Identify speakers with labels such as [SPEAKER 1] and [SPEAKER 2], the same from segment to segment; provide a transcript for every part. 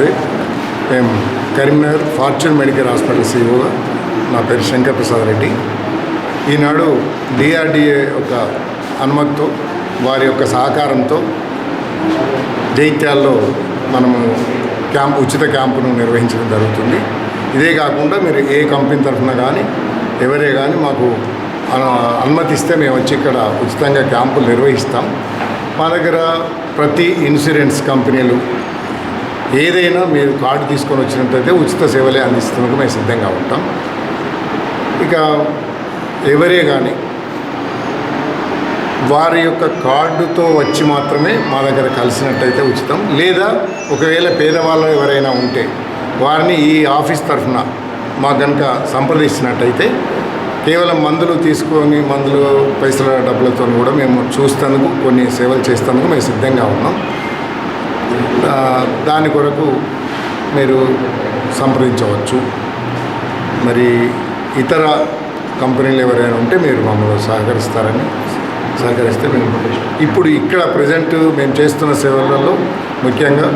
[SPEAKER 1] నమస్తే. మేము Karimnagar fortune medical hospital సీఓగా నా పేరు శంకర్ ప్రసాద్ రెడ్డి. ఈనాడు డిఆర్డిఏ యొక్క అనుమతితో వారి యొక్క సహకారంతో జైత్యాల్లో మనము క్యాంప్ ఉచిత క్యాంపును నిర్వహించడం జరుగుతుంది. ఇదే కాకుండా మీరు ఏ కంపెనీ తరఫున కానీ ఎవరే కానీ మాకు అనుమతిస్తే మేము వచ్చి ఇక్కడ ఉచితంగా క్యాంపులు నిర్వహిస్తాం. మా దగ్గర ప్రతి ఇన్సూరెన్స్ కంపెనీలు ఏదైనా మీరు కార్డు తీసుకొని వచ్చినట్టయితే ఉచిత సేవలే అందిస్తున్నందుకు మేము సిద్ధంగా ఉంటాం. ఇక ఎవరే కానీ వారి యొక్క కార్డుతో వచ్చి మాత్రమే మా దగ్గర కలిసినట్టయితే ఉచితం. లేదా ఒకవేళ పేదవాళ్ళు ఎవరైనా ఉంటే వారిని ఈ ఆఫీస్ తరఫున మా కనుక సంప్రదించినట్టయితే కేవలం మందులు తీసుకొని మందులు పైసల డబ్బులతో కూడా మేము చూస్తేందుకు కొన్ని సేవలు చేస్తేందుకు మేము సిద్ధంగా ఉన్నాం. దాని కొరకు మీరు సంప్రదించవచ్చు. మరి ఇతర కంపెనీలు ఎవరైనా ఉంటే మీరు మమ్మల్ని సహకరిస్తారని సహకరిస్తే మేము ఇప్పుడు ఇక్కడ ప్రజెంట్ మేము చేస్తున్న సేవలలో ముఖ్యంగా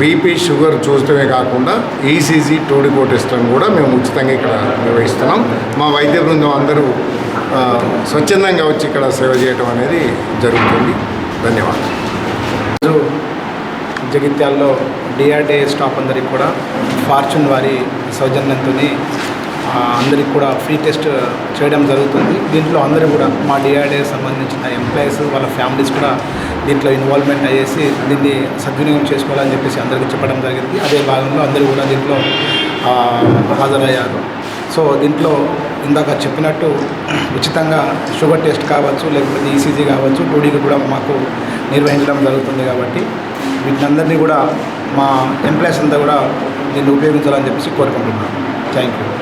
[SPEAKER 1] బీపీ షుగర్ చూడటమే కాకుండా ఈసీజీ టోడికో టెస్ట్లను కూడా మేము ఉచితంగా ఇక్కడ నిర్వహిస్తున్నాం. మా వైద్య బృందం అందరూ స్వచ్ఛందంగా వచ్చి ఇక్కడ సేవ చేయటం అనేది జరుగుతుంది. ధన్యవాదాలు.
[SPEAKER 2] జగిత్యాల్లో డిఆర్డిఏ స్టాఫ్ అందరికి కూడా ఫార్చ్యూన్ వారి సౌజన్యంతో అందరికి కూడా ఫ్రీ టెస్ట్ చేయడం జరుగుతుంది. దీంట్లో అందరూ కూడా మా డిఆర్డిఏ సంబంధించిన ఎంప్లాయీస్ వాళ్ళ ఫ్యామిలీస్ కూడా దీంట్లో ఇన్వాల్వ్మెంట్ అయ్యేసి దీన్ని సద్వినియోగం చేసుకోవాలని చెప్పేసి అందరికీ చెప్పడం జరిగింది. అదే భాగంలో అందరూ కూడా దీంట్లో హాజరయ్యారు. సో దీంట్లో ఇందాక చెప్పినట్టు ఉచితంగా షుగర్ టెస్ట్ కావచ్చు లేకపోతే ఈసీజీ కావచ్చు టూడీకి కూడా మాకు నిర్వహించడం జరుగుతుంది కాబట్టి వీటినందరినీ కూడా మా ఎంప్లాయీస్ అంతా కూడా దీన్ని ఉపయోగించాలని చెప్పేసి కోరుకుంటున్నాను. Thank you.